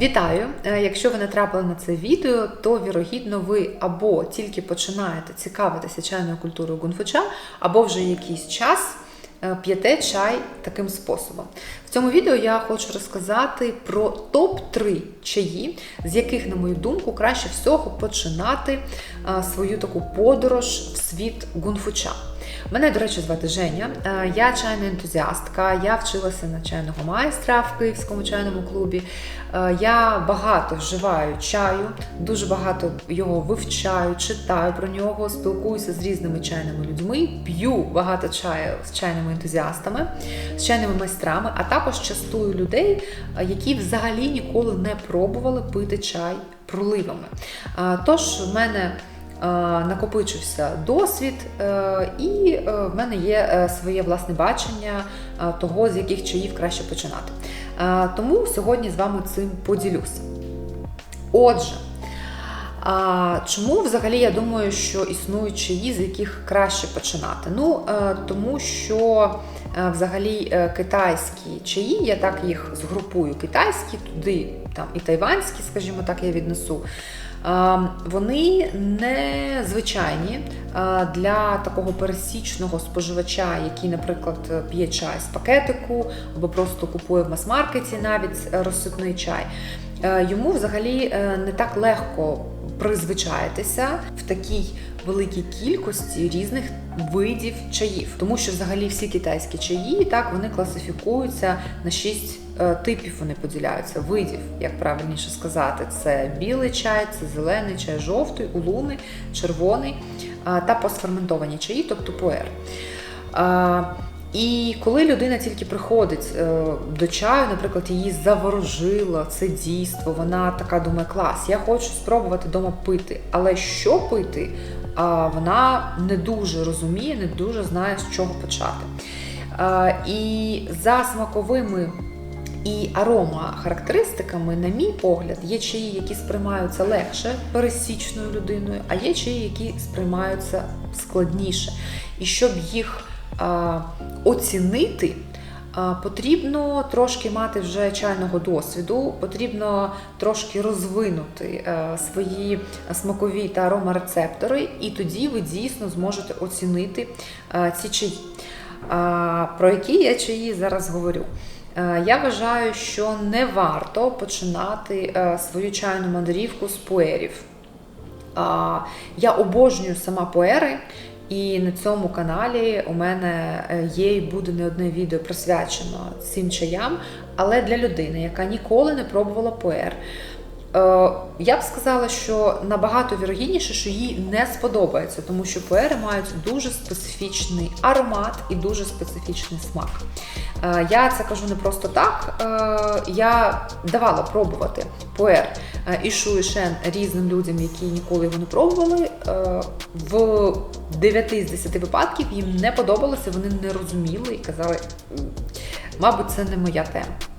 Вітаю! Е, Якщо ви натрапили на це відео, то вірогідно ви або тільки починаєте цікавитися чайною культурою гунфуча, або вже якийсь час е, п'єте чай таким способом. В цьому відео я хочу розказати про топ-3 чаї, з яких, на мою думку, краще всього починати е, свою таку подорож в світ гунфуча. Мене, до речі, звати Женя. Е, Я чайна ентузіастка. Я вчилася на чайного майстра в Київському чайному клубі. Е, Я багато вживаю чаю, дуже багато його вивчаю, читаю про нього, спілкуюся з різними чайними людьми, п'ю багато чаю з чайними ентузіастами, з чайними майстрами, а також частую людей, е, які взагалі ніколи не пробували пити чай проливами. Тож в мене накопичився досвід, е, і е, в мене є е, своє власне бачення е, того, з яких чаїв краще починати. Е, Тому сьогодні з вами цим поділюся. Отже, чому взагалі я думаю, що існують чаї, з яких краще починати? Ну, е, тому що е, взагалі е, китайські чаї, я так їх згрупую, китайські, туди там і тайванські, скажімо так, я віднесу. Вони не звичайні для такого пересічного споживача, який, наприклад, п'є чай з пакетику або просто купує в мас-маркеті навіть е, розсипний чай. Е, Йому взагалі е, не так легко призвичаїтися в такій великій кількості різних видів чаїв, тому що взагалі всі китайські чаї так вони класифікуються на шість типів. Вони поділяються видів, як правильніше сказати, це білий чай, це зелений чай, жовтий, улуни, червоний е, та постферментовані чаї, тобто пуер. Е, і коли людина тільки приходить е, до чаю, наприклад, її заворожило це дійство, вона така думає, клас, я хочу спробувати вдома пити, але що пити, вона не дуже розуміє, не дуже знає, з чого почати. Е, І за смаковими і арома характеристиками, на мій погляд, є чаї, які сприймаються легше пересічною людиною, а є чаї, які сприймаються складніше. І щоб їх а, оцінити, а, потрібно трошки мати вже чайного досвіду, потрібно трошки розвинути е, свої смакові та аромарецептори, і тоді ви дійсно зможете оцінити е, ці чаї. А, Про які я чаї зараз говорю. Е, Я вважаю, що не варто починати е, свою чайну мандрівку з пуерів. Я обожнюю сама пуери, і на цьому каналі у мене е, є і буде не одне відео присвячено цим чаям, але для людини, яка ніколи не пробувала пуер. Е, Я б сказала, що набагато вірогідніше, що їй не сподобається, тому що пуери мають дуже специфічний аромат і дуже специфічний смак. Е, Я це кажу не просто так. Е, Я давала пробувати пуер і шу різним людям, які ніколи його не пробували. В 9 з 10 випадків їм не подобалося, вони не розуміли і казали, мабуть, це не моя тема.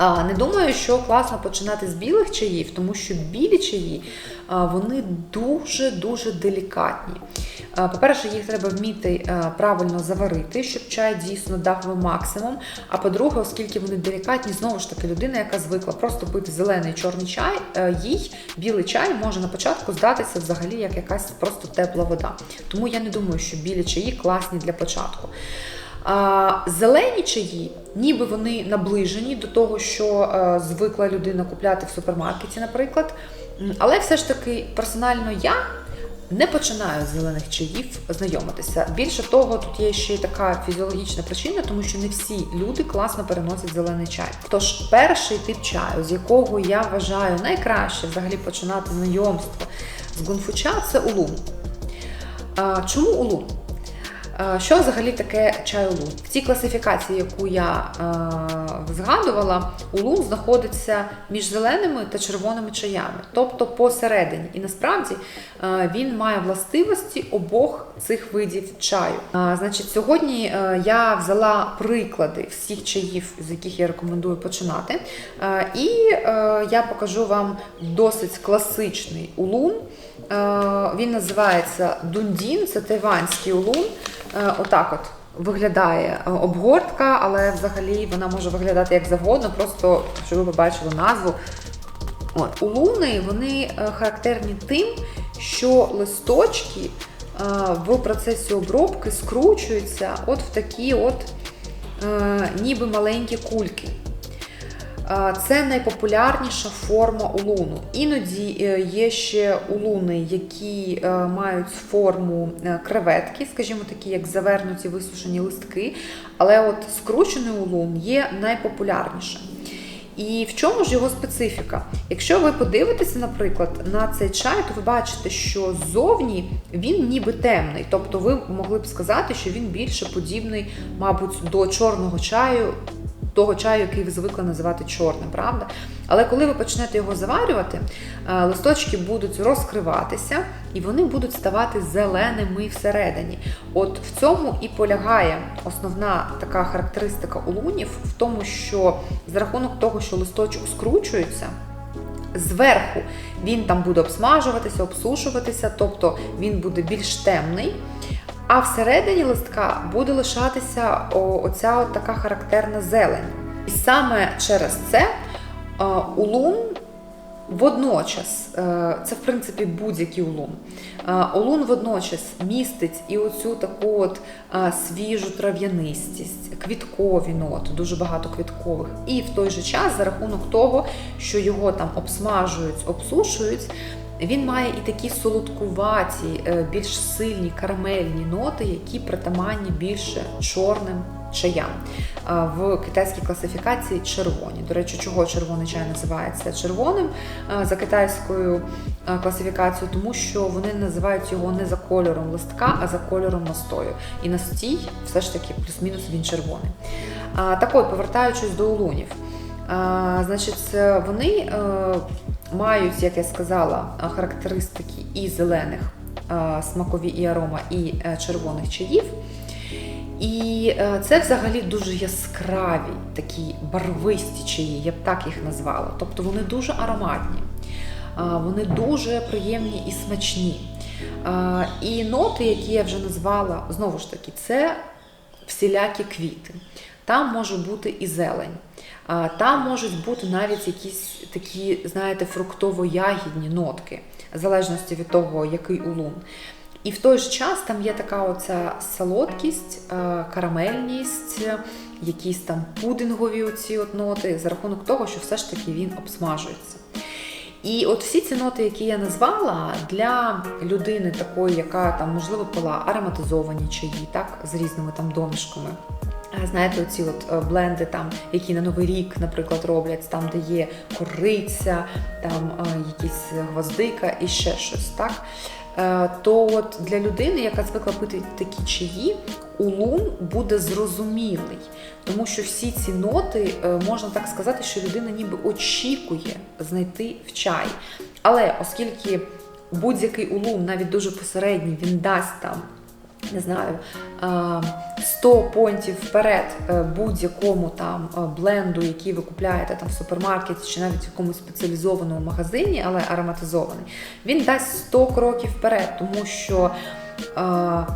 Не думаю, що класно починати з білих чаїв, тому що білі чаї вони дуже-дуже делікатні. По-перше, їх треба вміти правильно заварити, щоб чай дійсно дав вам максимум. А по-друге, оскільки вони делікатні, знову ж таки, людина, яка звикла просто пити зелений чорний чай, е, їй білий чай може на початку здатися взагалі як якась просто тепла вода. Тому я не думаю, що білі чаї класні для початку. А, Зелені чаї, ніби вони наближені до того, що е, звикла людина купляти в супермаркеті, наприклад. Але все ж таки, персонально я не починаю з зелених чаїв знайомитися. Більше того, тут є ще й така фізіологічна причина, тому що не всі люди класно переносять зелений чай. Тож перший тип чаю, з якого я вважаю найкраще взагалі починати знайомство з гунфуча, це улун. Чому улун? Е, Що взагалі таке чай улун? В цій класифікації, яку я е, згадувала, улун знаходиться між зеленими та червоними чаями, тобто посередині. І насправді е, він має властивості обох цих видів чаю. Е, значить, сьогодні е, я взяла приклади всіх чаїв, з яких я рекомендую починати. Е, і е, я покажу вам досить класичний улун. Е, Він називається дундін, це тайванський улун. Е, Отак от виглядає е, обгортка, але взагалі вона може виглядати як завгодно, просто щоб ви побачили назву. От, улуни вони е, характерні тим, що листочки в процесі обробки скручуються от в такі от ніби маленькі кульки. Це найпопулярніша форма улуну. Іноді е, є ще улуни, які е, мають форму е, креветки, скажімо такі, як завернуті висушені листки. Але от скручений улун є найпопулярнішим. І в чому ж його специфіка? Якщо ви подивитеся, наприклад, на цей чай, то ви бачите, що ззовні він ніби темний. Тобто ви могли б сказати, що він більше подібний, мабуть, до чорного чаю, того чаю, який ви звикли називати чорним, правда? Але коли ви почнете його заварювати, е, листочки будуть розкриватися і вони будуть ставати зеленими всередині. От в цьому і полягає основна така характеристика улунів, в тому, що за рахунок того, що листочок скручується. Зверху він там буде обсмажуватися, обсушуватися, тобто він буде більш темний. А всередині листка буде лишатися оця от така характерна зелень. І саме через це е, улун водночас, е, це в принципі будь-який улун. Е, Улун водночас містить і оцю таку от свіжу трав'янистість, квіткові ноти, дуже багато квіткових. І в той же час, за рахунок того, що його там обсмажують, обсушують, він має і такі солодкуваті, е, більш сильні карамельні ноти, які притаманні більше чорним чаям. В китайській класифікації червоні. До речі, чого червоний чай називається червоним за китайською класифікацією, тому що вони називають його не за кольором листка, а за кольором настою. І настій все ж таки плюс-мінус він червоний. Так от, повертаючись до улунів. Значить, вони е, мають, як я сказала, характеристики і зелених смакові і арома, і е, червоних чаїв. І е, це взагалі дуже яскраві, такі барвисті чаї, я б так їх назвала. Тобто вони дуже ароматні, вони дуже приємні і смачні. І ноти, які я вже назвала, знову ж таки, це всілякі квіти. Там може бути і зелень. Там можуть бути навіть якісь такі, знаєте, фруктово-ягідні нотки, в залежності від того, який улун. І в той же час там є така оця солодкість, карамельність, якісь там пудингові оці от ноти, за рахунок того, що все ж таки він обсмажується. І от всі ці ноти, які я назвала, для людини такої, яка там, можливо, пила ароматизовані чаї, так, з різними там домішками. Знаєте, оці от е, бленди, там, які на Новий рік, наприклад, роблять, там, де є кориця, там е, якісь гвоздика і ще щось, так? Е, То от для людини, яка звикла пити такі чаї, улун буде зрозумілий, тому що всі ці ноти можна так сказати, що людина ніби очікує знайти в чай. Але оскільки будь-який улун, навіть дуже посередній, він дасть там не знаю, е, 100 понтів вперед е, будь-якому там е, бленду, який ви купляєте там в супермаркеті чи навіть в якомусь спеціалізованому магазині, але ароматизований, він дасть 100 кроків вперед, тому що е,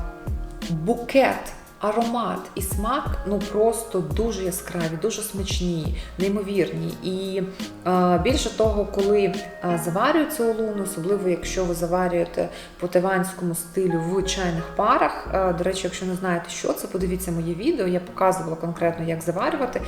букет. Аромат і смак ну просто дуже яскраві, дуже смачні, неймовірні. І е, більше того, коли е, заварюється луну, особливо якщо ви заварюєте по тайванському стилю в чайних парах. Е, до речі, якщо не знаєте, що це, подивіться моє відео. Я показувала конкретно, як заварювати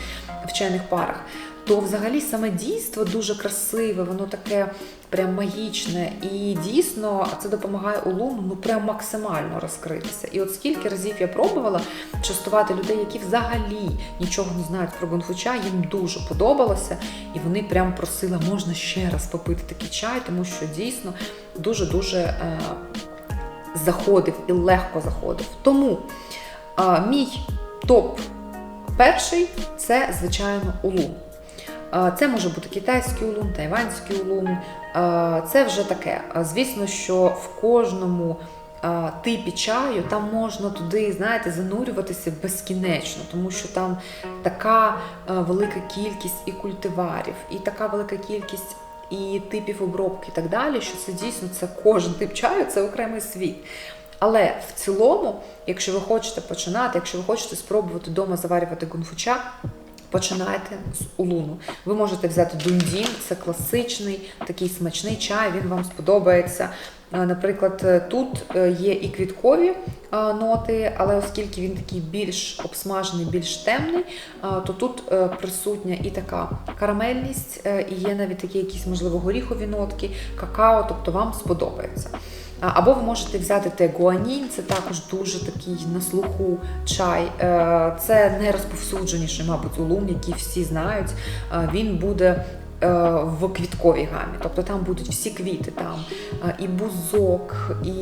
в чайних парах. То взагалі саме дійство дуже красиве, воно таке прям магічне. І дійсно це допомагає улуну ну прям максимально розкритися. І от скільки разів я пробувала частувати людей, які взагалі нічого не знають про гонфуча, їм дуже подобалося, і вони прям просили, можна ще раз попити такий чай, тому що дійсно дуже-дуже е, заходив і легко заходив. Тому е, мій топ перший це, звичайно, улун. Це може бути китайський улун, тайванський улун. Це вже таке. Звісно, що в кожному типі чаю там можна туди, знаєте, занурюватися безкінечно, тому що там така велика кількість і культиварів, і така велика кількість. І типів обробки і так далі, що це дійсно це кожен тип чаю, це окремий світ. Але в цілому, якщо ви хочете починати, якщо ви хочете спробувати вдома заварювати гунфуча, Починайте з улуну. Ви можете взяти дундін, це класичний, такий смачний чай, він вам сподобається. Е, Наприклад, е, тут е, є і квіткові ноти, але оскільки він такий більш обсмажений, більш темний, то тут присутня і така карамельність, і є навіть такі якісь, можливо, горіхові нотки, какао, тобто вам сподобається. Або ви можете взяти те гуанінь, це також дуже такий на слуху чай. Е, Це найрозповсюдженіший, мабуть, улун, який всі знають. Е, Він буде е, в квітковій гамі. Тобто там будуть всі квіти, там і бузок, і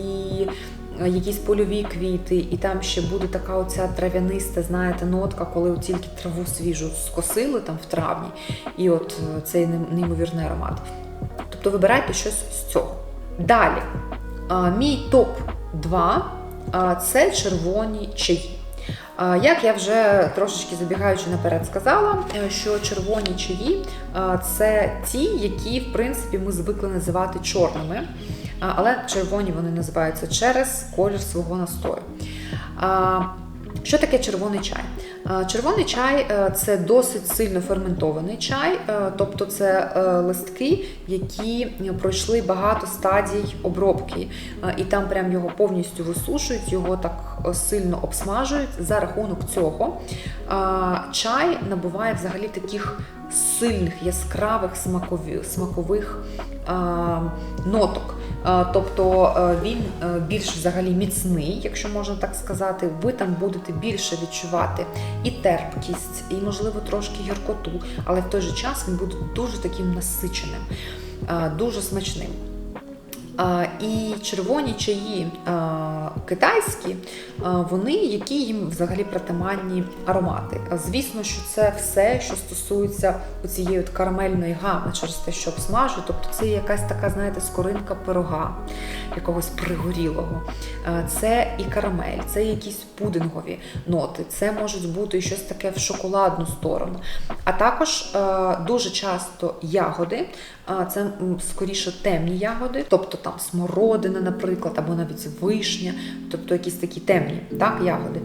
якісь польові квіти, і там ще буде така оця трав'яниста, знаєте, нотка, коли тільки траву свіжу скосили там в травні, і от цей неймовірний аромат. Тобто вибирайте щось з цього. Далі, мій топ-2 а, це червоні чаї. Як я вже трошечки забігаючи наперед сказала, е, що червоні чаї це ті, які в принципі ми звикли називати чорними, але червоні вони називаються через колір свого настою. Що таке червоний чай? Червоний чай е, це досить сильно ферментований чай, е, тобто це е, листки, які пройшли багато стадій обробки, е, і там прям його повністю висушують, його так е, сильно обсмажують. За рахунок цього чай набуває взагалі таких сильних, яскравих смакові- смакових ноток. А, Тобто е, він е, більш взагалі міцний, якщо можна так сказати. Ви там будете більше відчувати і терпкість, і, можливо, трошки гіркоту, але в той же час він буде дуже таким насиченим, дуже смачним. І червоні чаї китайські, вони які їм взагалі притаманні аромати. Звісно, що це все, що стосується цієї от карамельної гами, через те, що обсмажують. Тобто це якась така, знаєте, скоринка пирога, якогось пригорілого. Це і карамель, це якісь пудингові ноти, це можуть бути щось таке в шоколадну сторону. А також дуже часто ягоди, це скоріше темні ягоди, тобто там смородина, наприклад, або навіть вишня, тобто якісь такі темні так, ягоди.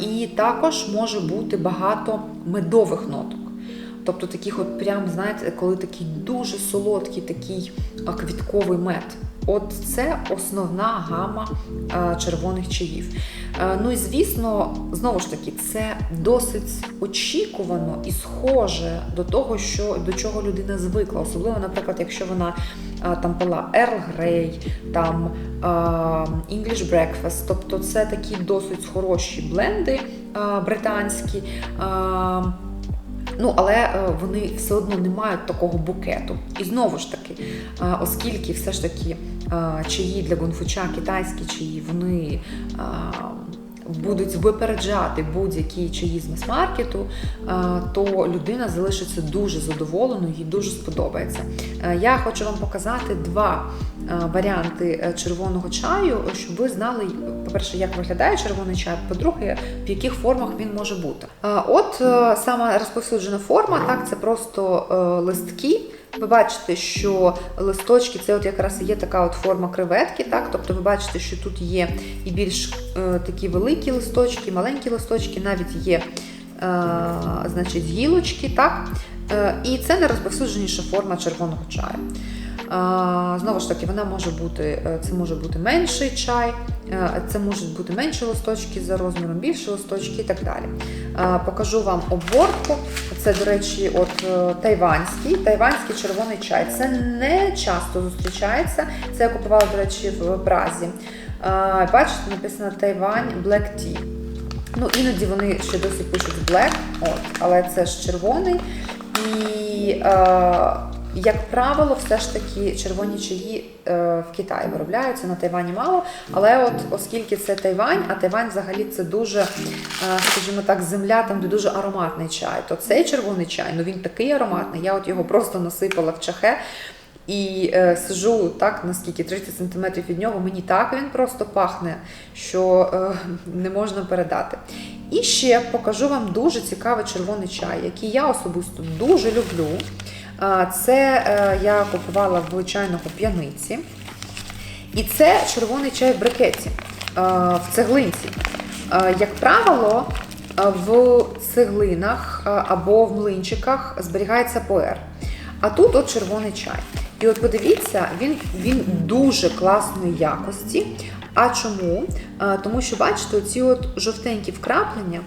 І також може бути багато медових ноток. Тобто таких, от прям, знаєте, коли такий дуже солодкий такий квітковий мед. От це основна гама червоних чаїв. Ну і звісно, знову ж таки, це досить очікувано і схоже до того, що до чого людина звикла. Особливо, наприклад, якщо вона там пила Earl Grey, там English Breakfast, тобто це такі досить хороші бленди британські. Ну, але е, вони все одно не мають такого букету. І знову ж таки, оскільки все ж таки чаї для гунфуча, китайські чаї, вони будуть випереджати будь-які мас-маркету, е, то людина залишиться дуже задоволеною, їй дуже сподобається. Е, Я хочу вам показати два е, варіанти червоного чаю, щоб ви знали, по-перше, як виглядає червоний чай, по-друге, в яких формах він може бути. От сама розповсюджена форма, так, це просто листки. Ви бачите, що листочки це от якраз є така от форма креветки, так? Тобто ви бачите, що тут є і більш е, такі великі листочки, маленькі листочки, навіть є е, значить, гілочки, так? Е, і це найрозповсюдженіша форма червоного чаю. Знову ж таки, вона може бути, е, це може бути менший чай, е, це можуть бути менші листочки за розміром, більші листочки і так далі. Покажу вам обвортку. Це, до речі, от е, тайванський, тайванський червоний чай. Це не часто зустрічається. Це я купувала, до речі, в Празі. Е, Бачите, написано Тайвань Black Tea. Ну, іноді вони ще досі пишуть black, от, але це ж червоний. І, е, як правило, все ж таки червоні чаї е, в Китаї виробляються, на Тайвані мало. Але от оскільки це Тайвань, а Тайвань взагалі це дуже, е, скажімо так, земля, там де дуже ароматний чай, то цей червоний чай, ну він такий ароматний. Я от його просто насипала в чахе. І е, сижу так, наскільки 30 см від нього, мені так він просто пахне, що е, не можна передати. І ще покажу вам дуже цікавий червоний чай, який я особисто дуже люблю. Це е, я купувала в чайного п'яниці. І це червоний чай в брикеті, е, в цеглинці. Е, Як правило, в цеглинах або в млинчиках зберігається пуер. А тут от червоний чай. І от подивіться, він, він дуже класної якості. А чому? Тому що, бачите, ці от жовтенькі вкраплення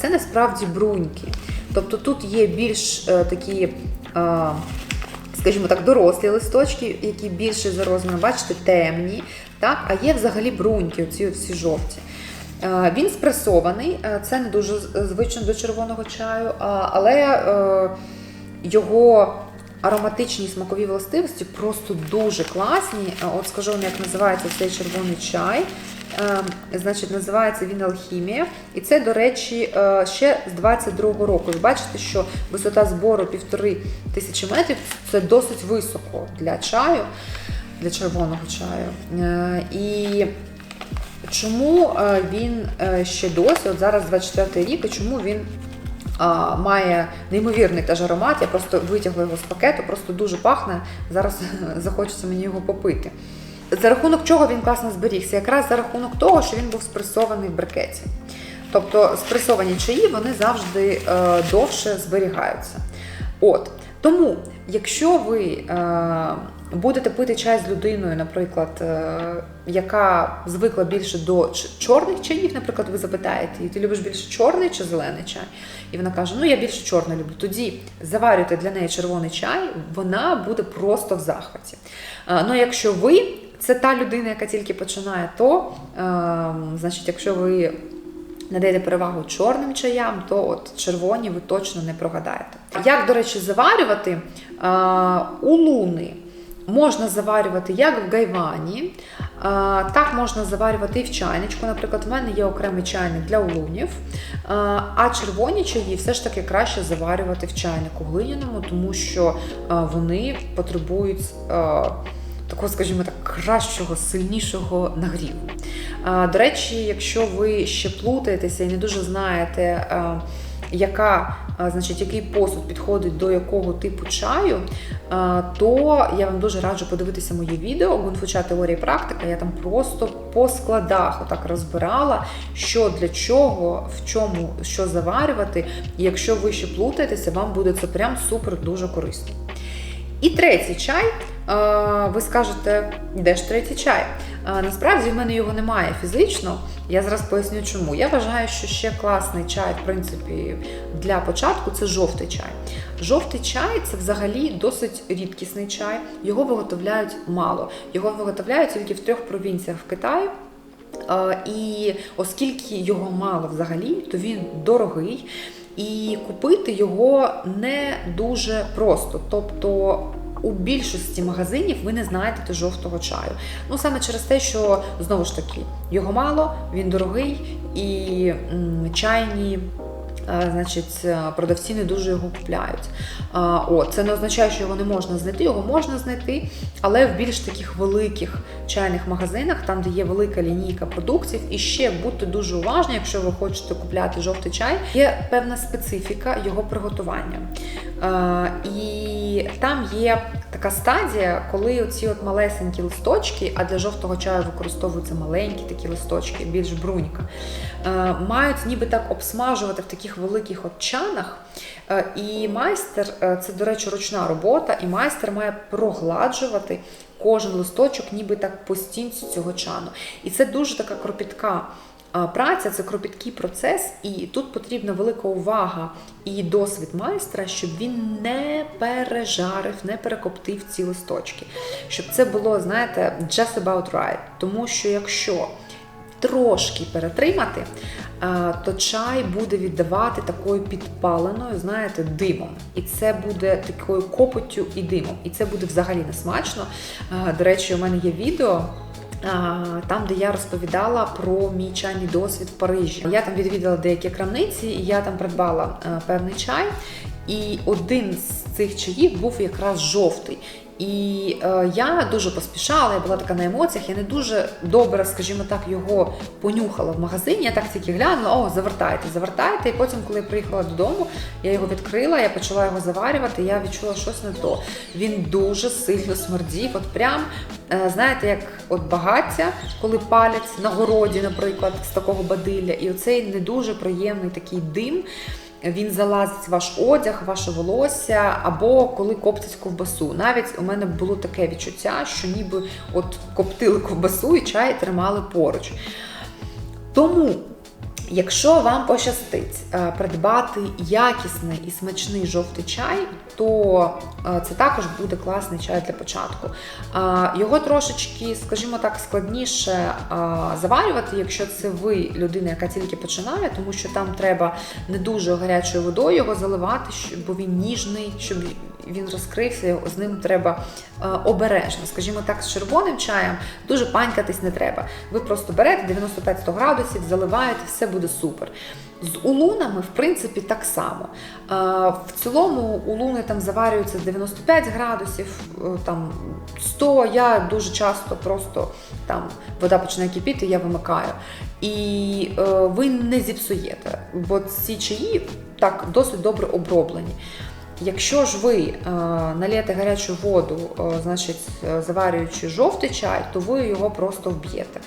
це насправді бруньки. Тобто тут є більш такі. Е, скажімо так, дорослі листочки, які більше за розміром, бачите, темні, так? а є взагалі бруньки, оці всі жовті. Е, Він спресований, е, це не дуже звично до червоного чаю, але його ароматичні смакові властивості просто дуже класні. От скажу вам, як називається цей червоний чай. Е, Значить, називається він Алхімія. І це, до речі, е, ще з 22-го року. Ви бачите, що висота збору півтори тисячі метрів це досить високо для чаю, для червоного чаю. Е, І чому він ще досі, от зараз 24 рік, і чому він має неймовірний теж аромат. Я просто витягла його з пакету, просто дуже пахне. Зараз захочеться мені його попити. За рахунок чого він класно зберігся? Якраз за рахунок того, що він був спресований в брикеті. Тобто спресовані чаї вони завжди е, довше зберігаються. От. Тому, якщо ви е, будете пити чай з людиною, наприклад, е, яка звикла більше до чорних чаїв, наприклад, ви запитаєте, її, ти любиш більше чорний чи зелений чай? І вона каже: Ну я більше чорний люблю. Тоді заварюйте для неї червоний чай, вона буде просто в захваті. Е, Ну, якщо ви це та людина, яка тільки починає, то е, значить, якщо ви надаєте перевагу чорним чаям, то от червоні ви точно не прогадаєте. Як, до речі, заварювати е, у? Можна заварювати як в гайвані, е, так можна заварювати і в чайничку. Наприклад, в мене є окремий чайник для улунів. Е, А червоні чаї все ж таки краще заварювати в чайнику глиняному, тому що е, вони потребують. Такого, скажімо так, кращого, сильнішого нагріву. До речі, якщо ви ще плутаєтеся і не дуже знаєте, яка, значить, який посуд підходить до якого типу чаю, то я вам дуже раджу подивитися моє відео Гунфуча теорія і практика. Я там просто по складах отак розбирала, що для чого, в чому, що заварювати. І якщо ви ще плутаєтеся, вам буде це прям супер дуже корисно. І третій чай. е, Ви скажете, де ж третій чай? Е, Насправді в мене його немає фізично. Я зараз поясню, чому. Я вважаю, що ще класний чай, в принципі, для початку це жовтий чай. Жовтий чай це взагалі досить рідкісний чай. Його виготовляють мало. Його виготовляють тільки в трьох провінціях в Китаї. Е, І оскільки його мало взагалі, то він дорогий. І купити його не дуже просто. Тобто у більшості магазинів ви не знайдете жовтого чаю. Ну саме через те, що знову ж таки його мало, він дорогий і м, чайні. е, Значить, е, продавці не дуже його купляють. О, це не означає, що його не можна знайти, його можна знайти, але в більш таких великих чайних магазинах, там, де є велика лінійка продуктів, і ще будьте дуже уважні, якщо ви хочете купляти жовтий чай, є певна специфіка його приготування. Е, І там є така стадія, коли оці от малесенькі листочки, а для жовтого чаю використовуються маленькі такі листочки, більш брунька, е, мають ніби так обсмажувати в таких великих от чанах. Е, І майстер, це, до речі, ручна робота, і майстер має прогладжувати кожен листочок, ніби так по стінці цього чану. І це дуже така кропітка. Праця це кропіткий процес, і тут потрібна велика увага і досвід майстра, щоб він не пережарив, не перекоптив ці листочки. Щоб це було, знаєте, just about right. Тому що якщо трошки перетримати, то чай буде віддавати такою підпаленою, знаєте, димом. І це буде такою копоттю і димом. І це буде взагалі не смачно. До речі, у мене є відео. Там, де я розповідала про мій чайний досвід в Парижі. Я там відвідала деякі крамниці, і я там придбала е, певний чай. І один з цих чаїв був якраз жовтий. І е, я дуже поспішала, я була така на емоціях, я не дуже добре, скажімо так, його понюхала в магазині. Я так тільки глянула, о, завертайте, завертайте. І потім, коли я приїхала додому, я його відкрила, я почала його заварювати, я відчула щось не то. Він дуже сильно смердів. От прям, е, знаєте, як от багаття, коли палять на городі, наприклад, з такого бадилля, і оцей не дуже приємний такий дим. Він залазить в ваш одяг, ваше волосся, або коли коптить ковбасу. Навіть у мене було таке відчуття, що ніби от коптили ковбасу і чай тримали поруч. Тому, якщо вам пощастить е, придбати якісний і смачний жовтий чай, то е, це також буде класний чай для початку. Е, Його трошечки, скажімо так, складніше заварювати, якщо це ви людина, яка тільки починає, тому що там треба не дуже гарячою водою його заливати, бо він ніжний, щоб він розкрився, з ним треба е, обережно. Скажімо так, з червоним чаєм дуже панькатись не треба. Ви просто берете 95-100 градусів, заливаєте, все буде супер. З улунами, в принципі, так само. Е, В цілому улуни там заварюються 95 градусів, е, там 100. Я дуже часто просто там вода починає кипіти, я вимикаю. І ви не зіпсуєте, бо ці чаї так досить добре оброблені. Якщо ж ви е, налєте гарячу воду, е, значить, е, заварюючи жовтий чай, то ви його просто вб'єте.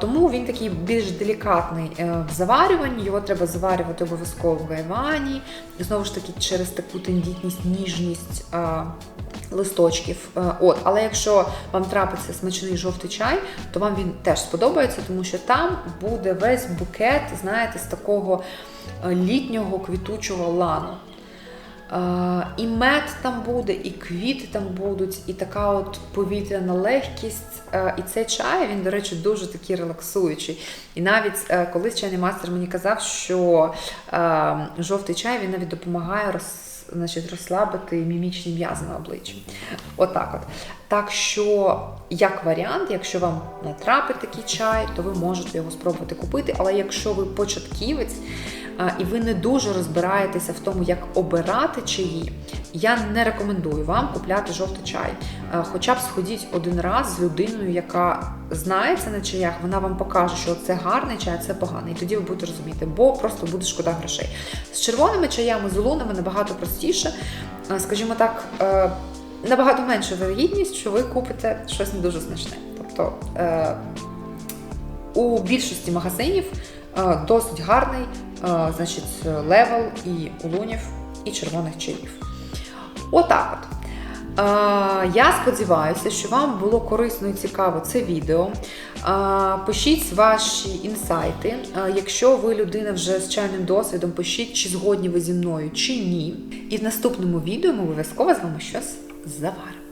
Тому він такий більш делікатний в заварюванні, його треба заварювати обов'язково в гайвані. Знову ж таки, через таку тендітність, ніжність. Листочків, от, але якщо вам трапиться смачний жовтий чай, то вам він теж сподобається, тому що там буде весь букет, знаєте, з такого літнього квітучого лану. І мед там буде, і квіти там будуть, і така от повітряна легкість. Е, І цей чай, він, до речі, дуже такий релаксуючий. І навіть е, колись чайний мастер мені казав, що е, жовтий чай він навіть допомагає роз, значить, розслабити мімічні м'язи на обличчі. Отак от. Так що, як варіант, якщо вам натрапить такий чай, то ви можете його спробувати купити. Але якщо ви початківець, і ви не дуже розбираєтеся в тому, як обирати чаї, я не рекомендую вам купляти жовтий чай. Хоча б сходіть один раз з людиною, яка знається на чаях, вона вам покаже, що це гарний чай, це поганий. І тоді ви будете розуміти, бо просто буде шкода грошей. З червоними чаями, з улунами набагато простіше. Скажімо так, е, набагато менша вирогідність, що ви купите щось не дуже смачне. Тобто е, у більшості магазинів е, досить гарний значить, левел і улунів, і червоних чаїв. Отак от. Е, Я сподіваюся, що вам було корисно і цікаво це відео. Е, Пишіть ваші інсайти. Е, Якщо ви людина вже з чайним досвідом, пишіть, чи згодні ви зі мною, чи ні. І в наступному відео ми обов'язково з вами щось заваримо.